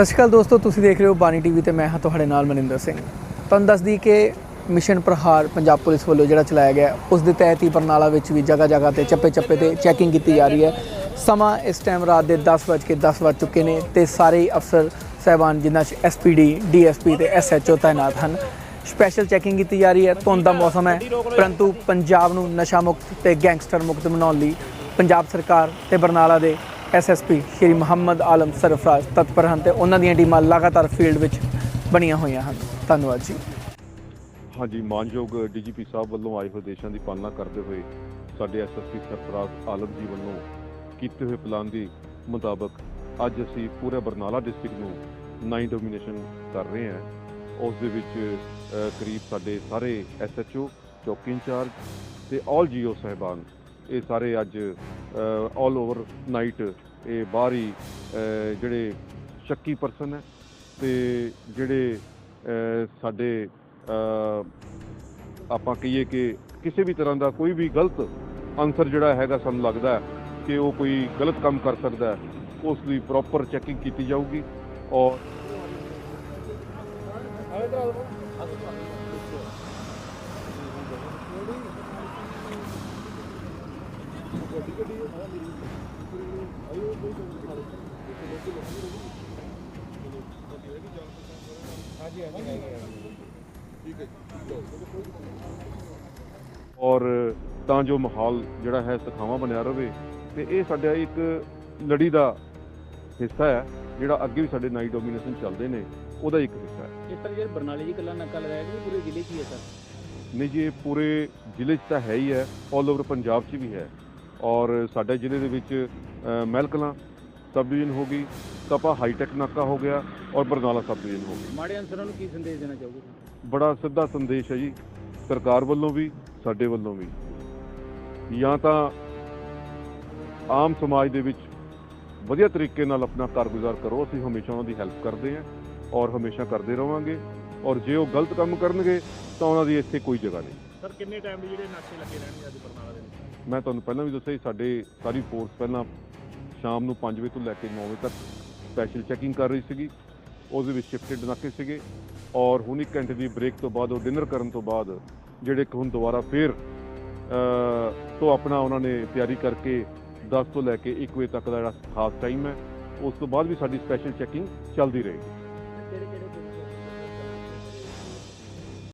ਸਤਿ ਸ਼੍ਰੀ ਅਕਾਲ ਦੋਸਤੋ, ਤੁਸੀਂ ਦੇਖ ਰਹੇ ਹੋ ਬਾਨੀ ਟੀਵੀ ਤੇ ਮੈਂ ਹਾਂ ਤੁਹਾਡੇ ਨਾਲ ਮਨਿੰਦਰ ਸਿੰਘ। ਤੁਹਾਨੂੰ ਦੱਸਦੀ ਕਿ ਮਿਸ਼ਨ ਪ੍ਰਹਾਰ ਪੰਜਾਬ ਪੁਲਿਸ ਵੱਲੋਂ ਜਿਹੜਾ ਚਲਾਇਆ ਗਿਆ, ਉਸ ਦੇ ਤਹਿਤ ਹੀ ਬਰਨਾਲਾ ਵਿੱਚ ਵੀ ਜਗ੍ਹਾ ਜਗ੍ਹਾ ਤੇ ਚੱਪੇ ਚੱਪੇ ਤੇ ਚੈਕਿੰਗ ਕੀਤੀ ਜਾ ਰਹੀ ਹੈ। ਸਮਾਂ ਇਸ ਟਾਈਮ ਰਾਤ ਦੇ 10:10 ਵੱਜ ਚੁੱਕੇ ਨੇ ਤੇ ਸਾਰੇ ਅਫਸਰ, ਸਹਿਬਾਨ ਜਿਨ੍ਹਾਂ 'ਚ ਐਸਪੀਡੀ ਡੀਐਸਪੀ ਤੇ ਐਸਐਚਓ ਤਾਇਨਾਤ ਹਨ ਸਪੈਸ਼ਲ ਚੈਕਿੰਗ ਕੀਤੀ ਜਾ ਰਹੀ ਹੈ। ਧੁੰਦ ਦਾ ਮੌਸਮ ਹੈ, ਪਰੰਤੂ ਪੰਜਾਬ ਨੂੰ ਨਸ਼ਾ ਮੁਕਤ ਤੇ ਗੈਂਗਸਟਰ ਮੁਕਤ ਬਣਾਉਣ ਲਈ ਪੰਜਾਬ ਸਰਕਾਰ ਤੇ ਬਰਨਾਲਾ ਦੇ ਐਸਐਸਪੀ ਸ਼੍ਰੀ ਮੁਹੰਮਦ ਆਲਮ ਸਰਫਰਾਜ਼ ਤਤਪਰ ਹਨ ਤੇ ਉਹਨਾਂ ਦੀਆਂ ਟੀਮਾਂ ਲਗਾਤਾਰ ਫੀਲਡ ਵਿੱਚ ਬਣੀਆਂ ਹੋਈਆਂ ਹਨ। ਧੰਨਵਾਦ ਜੀ। ਹਾਂਜੀ, ਮਾਨਯੋਗ ਡੀਜੀਪੀ ਸਾਹਿਬ ਵੱਲੋਂ ਆਏ ਹੋਏ ਦੀ ਪਾਲਣਾ ਕਰਦੇ ਹੋਏ ਸਾਡੇ ਐਸਐਸਪੀ ਸਰਫਰਾਜ਼ ਆਲਮ ਜੀ ਵੱਲੋਂ ਕੀਤੇ ਹੋਏ ਪਲਾਨ ਦੇ ਮੁਤਾਬਕ ਅੱਜ ਅਸੀਂ ਪੂਰੇ ਬਰਨਾਲਾ ਡਿਸਟ੍ਰਿਕਟ ਨੂੰ ਨਾਈਨ ਡੋਮੀਨੇਸ਼ਨ ਕਰ ਰਹੇ ਹਾਂ। ਉਸ ਦੇ ਵਿੱਚ ਕਰੀਬ ਸਾਡੇ ਸਾਰੇ ਐਸਐਚਓ ਚੌਕੀ ਇੰਚਾਰਜ ਤੇ ਆਲ ਜੀਓ ਸਹਿਬਾਨ ਇਹ ਸਾਰੇ ਅੱਜ ਆਲ ਓਵਰ ਨਾਈਟ ਇਹ ਬਾਹਰੀ ਅ, ਜਿਹੜੇ ਸ਼ੱਕੀ ਪਰਸਨ ਹੈ ਤੇ ਜਿਹੜੇ ਸਾਡੇ ਆਪਾਂ ਕਹੀਏ ਕਿ ਕਿਸੇ ਵੀ ਤਰ੍ਹਾਂ ਦਾ ਕੋਈ ਵੀ ਗਲਤ ਅਨਸਰ ਜਿਹੜਾ ਹੈਗਾ ਸਾਨੂੰ ਲੱਗਦਾ ਕਿ ਉਹ ਕੋਈ ਗਲਤ ਕੰਮ ਕਰ ਸਕਦਾ ਉਸ ਦੀ ਪ੍ਰੋਪਰ ਚੈਕਿੰਗ ਕੀਤੀ ਜਾਊਗੀ ਔਰ ਔਰ ਤਾਂ ਜੋ ਮਾਹੌਲ ਜਿਹੜਾ ਹੈ ਸਖਾਵਾਂ ਬਣਿਆ ਰਵੇ ਤੇ ਇਹ ਸਾਡਾ ਇੱਕ ਲੜੀ ਦਾ ਹਿੱਸਾ ਹੈ ਜਿਹੜਾ ਅੱਗੇ ਵੀ ਸਾਡੇ ਨਾਈਟ ਡੋਮੀਨੇਸ਼ਨ ਚੱਲਦੇ ਨੇ ਉਹਦਾ ਇੱਕ ਹਿੱਸਾ ਹੈ। ਇਸ ਤਰ੍ਹਾਂ ਜਿਹੜੇ ਬਰਨਾਲੇ ਜੀ ਕੱਲਾ ਨੱਕਾ ਲਗਾਇਆ ਗਿਆ ਪੂਰੇ ਜ਼ਿਲ੍ਹੇ 'ਚ ਹੀ ਹੈ ਸਰ। ਨਹੀਂ ਜੀ ਇਹ ਪੂਰੇ ਜ਼ਿਲ੍ਹੇ 'ਚ ਤਾਂ ਹੈ ਹੀ ਹੈ ਆਲ ਓਵਰ ਪੰਜਾਬ 'ਚ ਵੀ ਹੈ। ਔਰ ਸਾਡੇ ਜ਼ਿਲ੍ਹੇ ਦੇ ਵਿੱਚ ਮਹਿਲਕਲਾਂ ਸਬ ਡਿਵੀਜ਼ਨ ਹੋ ਗਈ ਕਪਾ ਹਾਈਟੈਕ ਨਾਕਾ ਹੋ ਗਿਆ ਔਰ ਬਰਨਾਲਾ ਸਬ ਡਿਵੀਜ਼ਨ ਹੋ ਗਈ। ਮਾੜੇ ਅਨਸਰਾਂ ਨੂੰ ਕੀ ਸੰਦੇਸ਼ ਦੇਣਾ ਚਾਹੋਗੇ ਬੜਾ ਸਿੱਧਾ ਸੰਦੇਸ਼ ਹੈ ਜੀ ਸਰਕਾਰ ਵੱਲੋਂ ਵੀ ਸਾਡੇ ਵੱਲੋਂ ਵੀ। ਜਾਂ ਤਾਂ ਆਮ ਸਮਾਜ ਦੇ ਵਿੱਚ ਵਧੀਆ ਤਰੀਕੇ ਨਾਲ ਆਪਣਾ ਕਾਰਗੁਜ਼ਾਰ ਕਰੋ ਅਸੀਂ ਹਮੇਸ਼ਾ ਉਹਨਾਂ ਦੀ ਹੈਲਪ ਕਰਦੇ ਹਾਂ ਔਰ ਹਮੇਸ਼ਾ ਕਰਦੇ ਰਵਾਂਗੇ। ਔਰ ਜੇ ਉਹ ਗਲਤ ਕੰਮ ਕਰਨਗੇ ਤਾਂ ਉਹਨਾਂ ਦੀ ਇੱਥੇ ਕੋਈ ਜਗ੍ਹਾ ਨਹੀਂ। ਸਰ ਕਿੰਨੇ ਟਾਈਮ ਦੇ ਜਿਹੜੇ ਨਾਕੇ ਲੱਗੇ ਰਹਿਣਗੇ ਅੱਜ ਬਰਨਾਲਾ ਦੇ ਵਿੱਚ? ਮੈਂ ਤੁਹਾਨੂੰ ਪਹਿਲਾਂ ਵੀ ਦੱਸਿਆ ਸੀ ਸਾਡੇ ਸਾਰੀ ਫੋਰਸ ਪਹਿਲਾਂ ਸ਼ਾਮ ਨੂੰ 5 ਵਜੇ ਤੋਂ ਲੈ ਕੇ 9 ਵਜੇ ਤੱਕ ਸਪੈਸ਼ਲ ਚੈਕਿੰਗ ਕਰ ਰਹੀ ਸੀਗੀ। ਉਹਦੇ ਵਿੱਚ ਸ਼ਿਫਟਡ ਨਾਕੇ ਸੀਗੇ। ਔਰ ਹੁਣ ਇੱਕ ਘੰਟੇ ਦੀ ਬ੍ਰੇਕ ਤੋਂ ਬਾਅਦ ਉਹ ਡਿਨਰ ਕਰਨ ਤੋਂ ਬਾਅਦ ਜਿਹੜੇ ਕਿ ਹੁਣ ਦੁਬਾਰਾ ਫੇਰ ਅ, ਤੋਂ ਆਪਣਾ ਉਹਨਾਂ ਨੇ ਤਿਆਰੀ ਕਰਕੇ 10 ਤੋਂ ਲੈ ਕੇ 1 ਵਜੇ ਤੱਕ ਦਾ ਜਿਹੜਾ ਖਾਸ ਟਾਈਮ ਹੈ ਉਸ ਤੋਂ ਬਾਅਦ ਵੀ ਸਾਡੀ ਸਪੈਸ਼ਲ ਚੈਕਿੰਗ ਚੱਲਦੀ ਰਹੇਗੀ। ਕਿਹੜੇ ਕਿਹੜੇ